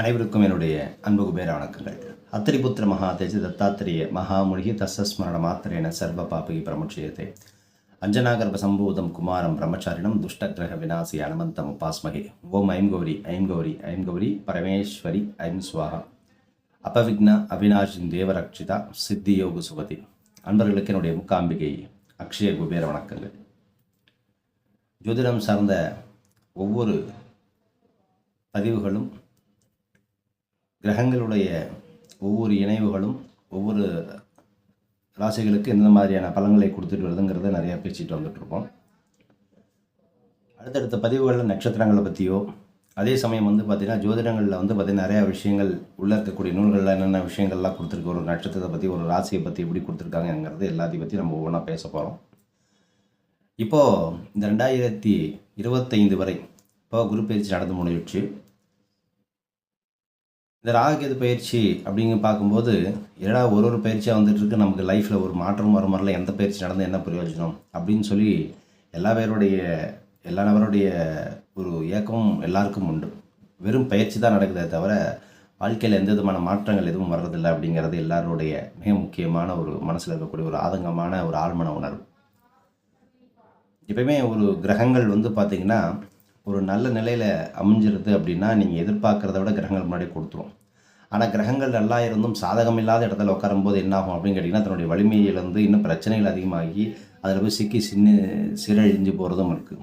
அனைவருக்கும் என்னுடைய அன்பு குபேர வணக்கங்கள். அத்திரிபுத்திர மகா தேஜ தத்தாத்திரேய மகாமுனிகி தசஸ்மரண மாத்திரேன சர்வ பாபகி பிரமுட்சியத்தை அஞ்சனாகர்ப சம்பூதம் குமாரம் பிரம்மச்சாரிணம் துஷ்டகிரக விநாசி அனுமந்தம் உபாஸ்மகே. ஓம் ஐம் கௌரி ஐம் கௌரி ஐம் கௌரி பரமேஸ்வரி ஐம் சுவாகா. அபவிக்ன அவினாஷின் தேவரக்ஷிதா சித்தி யோக சுபதி. அன்பர்களுக்கு என்னுடைய முக்காம்பிகை அக்ஷய குபேர வணக்கங்கள். ஜோதிடம் சார்ந்த ஒவ்வொரு பதிவுகளும் கிரகங்களுடைய ஒவ்வொரு இணைவுகளும் ஒவ்வொரு ராசிகளுக்கு எந்த மாதிரியான பலன்களை கொடுத்துட்டு வருதுங்கிறத நிறையா பேசிட்டு வந்துட்டுருக்கோம் அடுத்தடுத்த பதிவுகளில் நட்சத்திரங்களை பற்றியோ அதே சமயம் வந்து பார்த்திங்கன்னா ஜோதிடங்களில் வந்து பார்த்திங்கன்னா நிறையா விஷயங்கள் உள்ளே இருக்கக்கூடிய நூல்களில் என்னென்ன விஷயங்கள்லாம் கொடுத்துருக்கு ஒரு நட்சத்திரத்தை பற்றி ஒரு ராசியை பற்றி எப்படி கொடுத்துருக்காங்கங்கிறது எல்லாத்தையும் பற்றி நம்ம ஒவ்வொன்றா பேச போகிறோம் இப்போது இந்த ரெண்டாயிரத்தி இருபத்தைந்து வரை இப்போ குரு பயிற்சி நடந்து முடிஞ்சிடுச்சு. இந்த ராகுகேது பயிற்சி அப்படிங்க பார்க்கும்போது ஏடா ஒரு ஒரு பயிற்சியாக வந்துட்டு இருக்கு நமக்கு லைஃப்பில் ஒரு மாற்றம் வர மாதிரிலாம் எந்த பயிற்சி நடந்து என்ன பிரயோஜனம்? அப்படின்னு சொல்லி எல்லா பேருடைய எல்லா நபருடைய ஒரு ஏக்கம் எல்லாருக்கும் உண்டு. வெறும் பயிற்சி தான் நடக்குதே தவிர வாழ்க்கையில் எந்த விதமான மாற்றங்கள் எதுவும் வர்றதில்லை அப்படிங்கிறது எல்லாருடைய மிக முக்கியமான ஒரு மனசில் இருக்கக்கூடிய ஒரு ஆதங்கமான ஒரு ஆழ்மன உணர்வு. எப்பயுமே ஒரு கிரகங்கள் வந்து பார்த்திங்கன்னா ஒரு நல்ல நிலையில் அமைஞ்சிருது அப்படின்னா நீங்கள் எதிர்பார்க்குறத விட கிரகங்கள் முன்னாடி கொடுத்துரும். ஆனால் கிரகங்கள் நல்லா இருந்தும் சாதகம் இல்லாத இடத்துல உட்காரும்போது என்ன ஆகும் அப்படின்னு கேட்டிங்கன்னா தன்னுடைய வலிமையிலேருந்து இன்னும் பிரச்சனைகள் அதிகமாகி அதில் போய் சிக்கி சின்ன சீரழிஞ்சு போகிறதும் இருக்குது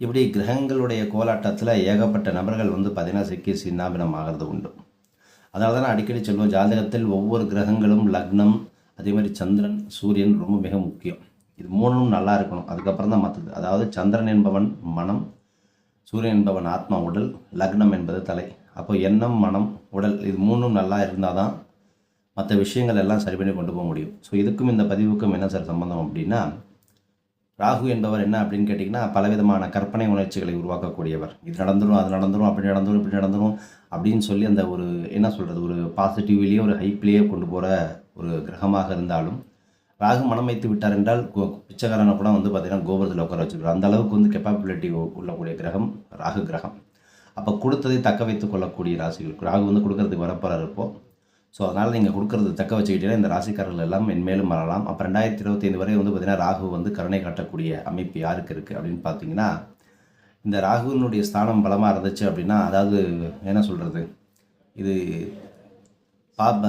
இப்படி கிரகங்களுடைய கோலாட்டத்தில் ஏகப்பட்ட நபர்கள் வந்து பார்த்திங்கன்னா சிக்கி சின்னாபினம் ஆகிறது உண்டு. அதனால தான் அடிக்கடி சொல்லுவோம் ஜாதகத்தில் ஒவ்வொரு கிரகங்களும் லக்னம் அதே மாதிரி சந்திரன் சூரியன் ரொம்ப மிக முக்கியம். இது மூணும் நல்லா இருக்கணும். அதுக்கப்புறம் தான் மற்றது. அதாவது சந்திரன் என்பவன் மனம் சூரியன் என்பவன் ஆத்மா உடல் லக்னம் என்பது தலை. அப்போ எண்ணம் மனம் உடல் இது மூணும் நல்லா இருந்தால் தான் மற்ற விஷயங்கள் எல்லாம் சரி பண்ணி கொண்டு போக முடியும். ஸோ இதுக்கும் இந்த பதிவுக்கும் என்ன சார் சம்பந்தம் அப்படின்னா ராகு என்பவர் என்ன அப்படின்னு கேட்டிங்கன்னா பலவிதமான கற்பனை உணர்ச்சிகளை உருவாக்கக்கூடியவர். இது நடந்துடும் அது நடந்துடும் அப்படி நடந்துடும் இப்படி நடந்துடும் அப்படின்னு சொல்லி அந்த ஒரு என்ன சொல்கிறது ஒரு பாசிட்டிவ்லேயே ஒரு ஹைப்லேயே கொண்டு போகிற ஒரு கிரகமாக இருந்தாலும் ராகு மனம் வைத்து விட்டார் என்றால் கோ- பிச்சைக்காரனை கூட வந்து பார்த்திங்கன்னா கோபுரத்தில் உட்கார வச்சுருக்காரு அந்த அளவுக்கு வந்து கெப்பாபிலிட்டி உள்ளக்கூடிய கிரகம் ராகு கிரகம். அப்போ கொடுத்ததை தக்க வைத்து கொள்ளக்கூடிய ராசிகள். ராகு வந்து கொடுக்கறதுக்கு வரப்போகிறார் இப்போ. ஸோ அதனால் நீங்கள் கொடுக்கறது தக்க வச்சுக்கிட்டீங்கன்னா இந்த ராசிக்காரர்கள் எல்லாம் மென்மேலும் வரலாம் அப்போ ரெண்டாயிரத்தி இருபத்தைந்து வரை வந்து பார்த்திங்கன்னா ராகு வந்து கருணை காட்டக்கூடிய அமைப்பு யாருக்கு இருக்குது அப்படின்னு பார்த்தீங்கன்னா இந்த ராகுவினுடைய ஸ்தானம் பலமாக இருந்துச்சு அப்படின்னா அதாவது என்ன சொல்கிறது இது பாப்ப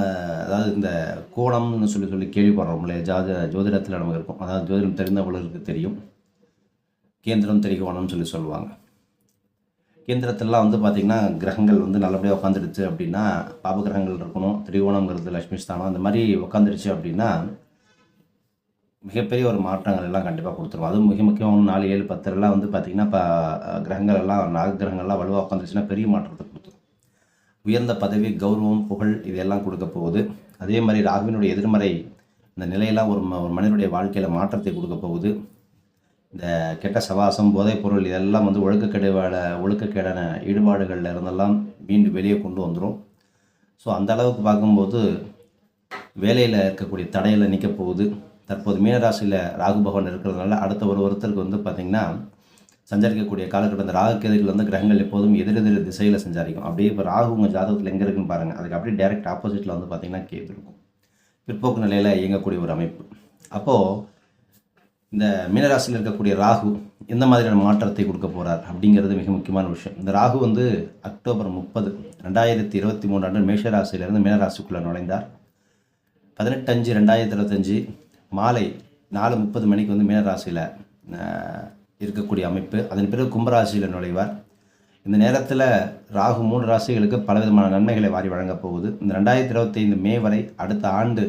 அதாவது இந்த கோணம்னு சொல்லி சொல்லி கேள்விப்படுறோம் இல்லையா ஜாத ஜோதிடத்தில் நமக்கு இருக்கும். அதாவது ஜோதிடம் தெரிந்தவர்களுக்கு தெரியும். கேந்திரம் திரிகோணம்னு சொல்லி சொல்லுவாங்க. கேந்திரத்திலலாம் வந்து பார்த்திங்கன்னா கிரகங்கள் வந்து நல்லபடியாக உட்காந்துடுச்சு அப்படின்னா பாப கிரகங்கள் இருக்கணும் திரிகோணங்கிறது லக்ஷ்மி ஸ்தானம் அந்த மாதிரி உட்காந்துருச்சு அப்படின்னா மிகப்பெரிய ஒரு மாற்றங்கள் எல்லாம் கண்டிப்பாக கொடுத்துருவோம் அதுவும் மிக முக்கியமான நாலு ஏழு பத்துலலாம் வந்து பார்த்திங்கன்னா இப்போ கிரகங்கள் எல்லாம் நாக கிரகங்கள்லாம் வலுவாக உட்காந்துருச்சுன்னா பெரிய மாற்றத்தை கொடுத்துரும். உயர்ந்த பதவி கௌரவம் புகழ் இதெல்லாம் கொடுக்க போகுது. அதே மாதிரி ராகுவினுடைய எதிர்மறை இந்த நிலையெல்லாம் ஒரு ம- ஒரு மனிதனுடைய வாழ்க்கையில் மாற்றத்தை கொடுக்க போகுது. இந்த கெட்ட சவாசம் போதைப் பொருள் இதெல்லாம் வந்து ஒழுக்கக்கெடுவாட ஒழுக்கக்கேடான ஈடுபாடுகளில் இருந்தெல்லாம் மீண்டு வெளியே கொண்டு வந்துடும் ஸோ அந்த அளவுக்கு பார்க்கும்போது வேலையில் இருக்கக்கூடிய தடையில் நிற்க போகுது. தற்போது மீனராசியில் ராகு பகவான் இருக்கிறதுனால அடுத்த ஒரு ஒருத்தருக்கு வந்து பார்த்திங்கன்னா சஞ்சரிக்கக்கூடிய காலகட்டம் இந்த ராகு கேதுகள் வந்து கிரகங்கள் எப்போதும் எதிரெதிர் திசையில் சஞ்சாரிக்கும். அப்படியே இப்போ ராகு உங்கள் ஜாதகத்தில் எங்கே இருக்குன்னு பாருங்கள் அதுக்கு அப்படியே டைரக்ட் ஆப்போசிட்டில் வந்து பார்த்திங்கன்னா கேது இருக்கும். பிற்போக்கு நிலையில் இயங்கக்கூடிய ஒரு அமைப்பு. அப்போது இந்த மீனராசியில் இருக்கக்கூடிய ராகு எந்த மாதிரியான மாற்றத்தை கொடுக்க போகிறார் அப்படிங்கிறது மிக முக்கியமான விஷயம். இந்த ராகு வந்து அக்டோபர் முப்பது ரெண்டாயிரத்தி இருபத்தி மூணு ஆண்டு மேஷராசியிலிருந்து மீனராசிக்குள்ளே நுழைந்தார். பதினெட்டு அஞ்சு ரெண்டாயிரத்தி இருபத்தஞ்சி மாலை நாலு முப்பது மணிக்கு வந்து மீனராசியில் இருக்கக்கூடிய அமைப்பு. அதன் பிறகு கும்பராசியில் நுழைவார். இந்த நேரத்தில் ராகு மூன்று ராசிகளுக்கு பலவிதமான நன்மைகளை வாரி வழங்கப் போகுது. இந்த ரெண்டாயிரத்தி இருபத்தைந்து மே வரை அடுத்த ஆண்டு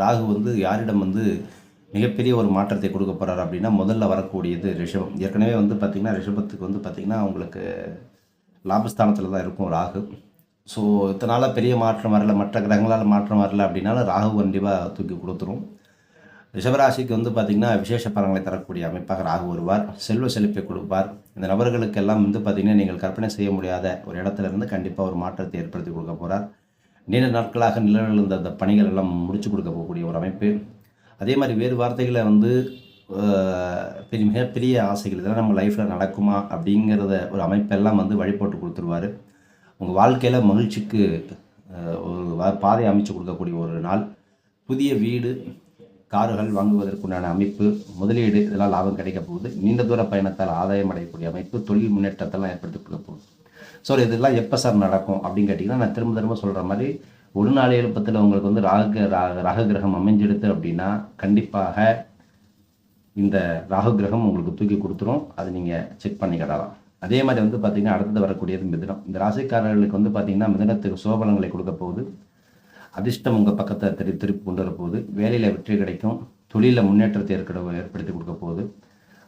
ராகு வந்து யாரிடம் வந்து மிகப்பெரிய ஒரு மாற்றத்தை கொடுக்க போகிறார் அப்படின்னா முதல்ல வரக்கூடியது ரிஷபம். ஏற்கனவே வந்து பார்த்திங்கன்னா ரிஷபத்துக்கு வந்து பார்த்திங்கன்னா உங்களுக்கு லாபஸ்தானத்தில் தான் இருக்கும் ராகு. ஸோ இதனால் பெரிய மாற்றம் வரல மற்ற கிரகங்களால் மாற்றம் வரல அப்படின்னாலும் ராகு கண்டிப்பாக தூக்கி கொடுத்துரும். ரிஷபராசிக்கு வந்து பார்த்திங்கன்னா விசேஷ பலன்களை தரக்கூடிய அமைப்பாக ராகு வருவார். செல்வ செழிப்பை கொடுப்பார். இந்த நபர்களுக்கெல்லாம் வந்து பார்த்திங்கன்னா நீங்கள் கற்பனை செய்ய முடியாத ஒரு இடத்துல இருந்து கண்டிப்பாக ஒரு மாற்றத்தை ஏற்படுத்தி கொடுக்க போகிறார் நீண்ட நாட்களாக நிலவில் அந்த பணிகள் எல்லாம் முடிச்சு கொடுக்க போகக்கூடிய ஒரு அமைப்பு. அதே மாதிரி வேறு வார்த்தைகளை வந்து பெரிய மிகப்பெரிய ஆசைகள் இதெல்லாம் நம்ம லைஃப்பில் நடக்குமா அப்படிங்கிறத ஒரு அமைப்பெல்லாம் வந்து வழிபோட்டு கொடுத்துருவாரு. உங்கள் வாழ்க்கையில் மகிழ்ச்சிக்கு ஒரு பாதை அமைச்சு கொடுக்கக்கூடிய ஒரு நாள். புதிய வீடு கார்கள் வாங்குவதற்குண்டான அமைப்பு முதலீடு இதெல்லாம் லாபம் கிடைக்க போகுது. நீண்ட தூர பயணத்தால் ஆதாயம் அடையக்கூடிய அமைப்பு தொழில் முன்னேற்றத்தெல்லாம் ஏற்படுத்தி கொடுக்க போகுது. ஸோ இதெல்லாம் எப்போ சார் நடக்கும் அப்படின்னு கேட்டிங்கன்னா நான் திரும்ப திரும்ப சொல்கிற மாதிரி ஒரு நாள் எழுப்பத்தில் உங்களுக்கு வந்து ராக ராக கிரகம் அமைஞ்செடுத்து அப்படின்னா கண்டிப்பாக இந்த ராகு கிரகம் உங்களுக்கு தூக்கி கொடுத்துரும். அது நீங்கள் செக் பண்ணிக்கிடலாம் அதே மாதிரி வந்து பார்த்திங்கன்னா அடுத்தது வரக்கூடியது மிதனம். இந்த ராசிக்காரர்களுக்கு வந்து பார்த்தீங்கன்னா மிதனத்துக்கு சோபலங்களை கொடுக்க போகுது. அதிர்ஷ்டம் உங்கள் பக்கத்தை திரு திருப்பி கொண்டு வரப்போகுது வேலையில் வெற்றி கிடைக்கும். தொழிலில் முன்னேற்றத்தை ஏற்கட ஏற்படுத்தி கொடுக்க போகுது.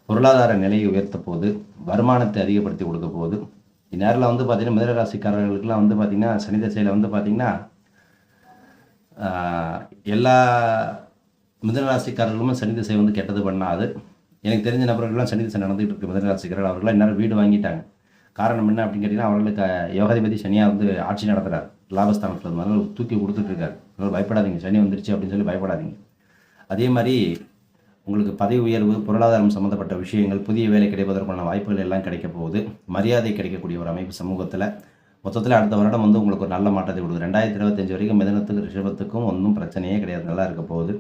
பொருளாதார நிலையை உயர்த்த போகுது. வருமானத்தை அதிகப்படுத்தி கொடுக்க போகுது. இந்நேரில் வந்து பார்த்தீங்கன்னா மிதனராசிக்காரர்களுக்கெல்லாம் வந்து பார்த்திங்கன்னா சனி தசையில் வந்து பார்த்திங்கன்னா எல்லா மிதனராசிக்காரர்களுமே சனி திசை வந்து கெட்டது பண்ணாது. எனக்கு தெரிஞ்ச நபர்கள்லாம் சனி திசை நடந்துகிட்டு இருக்கு. மிதனராசிக்காரர்கள் அவர்கள்லாம் இந்நேரம் வீடு வாங்கிட்டாங்க. காரணம் என்ன அப்படின்னு கேட்டிங்கன்னா அவர்களுக்கு யோகாதிபதி சனியாக வந்து ஆட்சி நடத்துகிறார் லாபஸ்தானத்தில் இருந்தாலும் தூக்கி கொடுத்துட்ருக்காரு. அதனால் பயப்படாதீங்க. சனி வந்துருச்சு அப்படின்னு சொல்லி பயப்படாதீங்க. அதே மாதிரி உங்களுக்கு பதவி உயர்வு பொருளாதாரம் சம்மந்தப்பட்ட விஷயங்கள் புதிய வேலை கிடைப்பதற்கான வாய்ப்புகள் எல்லாம் கிடைக்க போகுது. மரியாதை கிடைக்கக்கூடிய ஒரு அமைப்பு சமூகத்தில். மொத்தத்தில் அடுத்த வருடம் வந்து உங்களுக்கு ஒரு நல்ல மாற்றத்தை கொடுக்குது. ரெண்டாயிரத்தி இருபத்தஞ்சு வரைக்கும் மிதனத்துக்கு ரிஷபத்துக்கும் ஒன்றும் பிரச்சனையே கிடையாது. நல்லா இருக்க போகுது.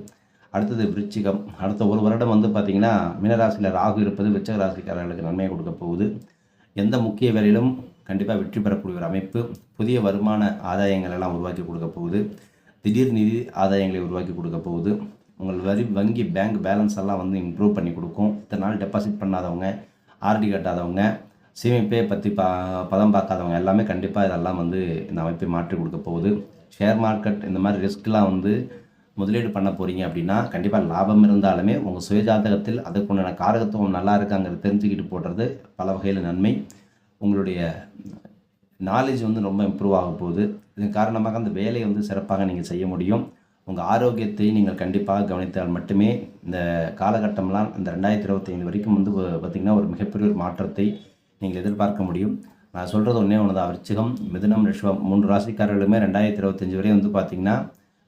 அடுத்தது விருச்சிகம். அடுத்த ஒரு வருடம் வந்து பார்த்திங்கன்னா மீனராசியில் ராகு இருப்பது விருச்சக ராசிக்காரர்களுக்கு நன்மையை கொடுக்க போகுது. எந்த முக்கிய வேலையிலும் கண்டிப்பாக வெற்றி பெறக்கூடிய ஒரு அமைப்பு. புதிய வருமான ஆதாயங்கள் எல்லாம் உருவாக்கி கொடுக்க போகுது. திடீர் நிதி ஆதாயங்களை உருவாக்கி கொடுக்க போகுது. உங்கள் வரி வங்கி பேங்க் பேலன்ஸ் எல்லாம் வந்து இம்ப்ரூவ் பண்ணி கொடுக்கும். இத்தனை நாள் டெபாசிட் பண்ணாதவங்க ஆர்டி கட்டாதவங்க சேமிப்பை பற்றி பா பதம் பார்க்காதவங்க எல்லாமே கண்டிப்பாக இதெல்லாம் வந்து இந்த அமைப்பை மாற்றி கொடுக்க போகுது. ஷேர் மார்க்கெட் இந்த மாதிரி ரிஸ்க்லாம் வந்து முதலீடு பண்ண போகிறீங்க அப்படின்னா கண்டிப்பாக லாபம் இருந்தாலுமே உங்கள் சுயஜாதகத்தில் அதுக்குண்டான காரகத்துவம் நல்லா இருக்காங்கிறத தெரிஞ்சுக்கிட்டு போடுறது பல வகையில் நன்மை. உங்களுடைய நாலேஜ் வந்து ரொம்ப இம்ப்ரூவ் ஆக போகுது. இதன் காரணமாக அந்த வேலையை வந்து சிறப்பாக நீங்கள் செய்ய முடியும். உங்கள் ஆரோக்கியத்தை நீங்கள் கண்டிப்பாக கவனித்தால் மட்டுமே இந்த காலகட்டம்லாம் இந்த ரெண்டாயிரத்தி இருபத்தைந்து வரைக்கும் வந்து பார்த்திங்கன்னா ஒரு மிகப்பெரிய ஒரு மாற்றத்தை நீங்கள் எதிர்பார்க்க முடியும். நான் சொல்கிறது ஒன்றே ஒன்று தான் விருச்சிகம் மிதுனம் ரிஷபம் மூன்று ராசிக்காரர்களுமே ரெண்டாயிரத்தி இருபத்தஞ்சி வரை வந்து பார்த்திங்கன்னா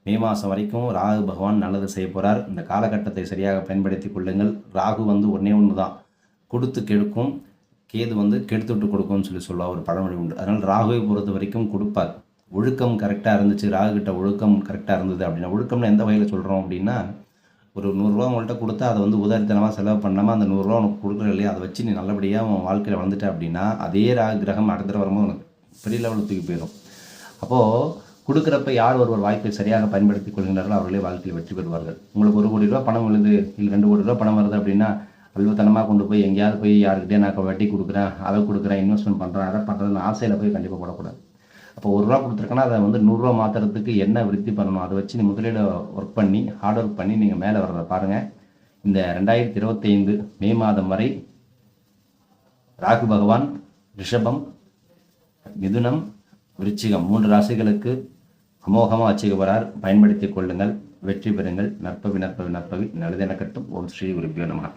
மே மாதம் வரைக்கும் ராகு பகவான் நல்லது செய்ய போகிறார் இந்த காலகட்டத்தை சரியாக பயன்படுத்தி கொள்ளுங்கள். ராகு வந்து ஒன்றே ஒன்று தான் கொடுத்து கெடுக்கும். கேது வந்து கெடுத்துட்டு கொடுக்கும்னு சொல்லி சொல்ல ஒரு பழமொழி உண்டு. அதனால் ராகுவை பொறுத்த வரைக்கும் கொடுப்பார். ஒழுக்கம் கரெக்டாக இருந்துச்சு ராகு கிட்ட ஒழுக்கம் கரெக்டாக இருந்தது அப்படின்னா ஒழுக்கம்னு எந்த வகையில் சொல்கிறோம் அப்படின்னா ஒரு நூறுரூவா உங்கள்கிட்ட கொடுத்தா அதை வந்து உதாரித்தனமாக செலவு பண்ணாமல் அந்த நூறுரூவா உனக்கு கொடுக்குற இல்லையா? அதை வச்சு நீ நல்லபடியாக உன் வாழ்க்கையில் வந்துட்ட அப்படின்னா அதே ராகு கிரகம் அடுத்த வரும்போது உனக்கு பெரிய லெவலுக்கு தூக்கி போயிடும். அப்போது கொடுக்குறப்ப யார் ஒருவர் வாய்ப்பை சரியாக பயன்படுத்திக் கொள்கின்றார்களோ அவர்களே வாழ்க்கையில் வெற்றி பெறுவார்கள். உங்களுக்கு ஒரு கோடி ரூபா பணம் விழுது இல்லை ரெண்டு கோடி ரூபா பணம் வருது அப்படின்னா அல்வத்தனமாக கொண்டு போய் எங்கேயாவது போய் யாருக்கிட்டே நான் வட்டி கொடுக்குறேன் அதை கொடுக்குறேன் இன்வெஸ்ட்மெண்ட் பண்ணுறேன் அதை பண்ணுறதுன்னு ஆசையில் போய் கண்டிப்பாக போடக்கூடாது. அப்போ ஒரு ரூபா கொடுத்துருக்கேன்னா அதை வந்து நூறுரூவா மாற்றுறதுக்கு என்ன விருத்தி பண்ணணும்? அதை வச்சு நீ முதலீடு ஒர்க் பண்ணி ஹார்ட் ஒர்க் பண்ணி நீங்கள் மேலே வர்றதை பாருங்கள் இந்த ரெண்டாயிரத்தி இருபத்தைந்து மே மாதம் வரை ராகு பகவான் ரிஷபம் மிதுனம் விருச்சிகம் மூன்று ராசிகளுக்கு அமோகமாக வச்சுக்கப்படுறார் பயன்படுத்திக் கொள்ளுங்கள் வெற்றி பெறுங்கள். நற்பவி நற்பவி நற்பவி. நல்லதென கட்டும் ஓம் ஸ்ரீ குருப்பியோ நமः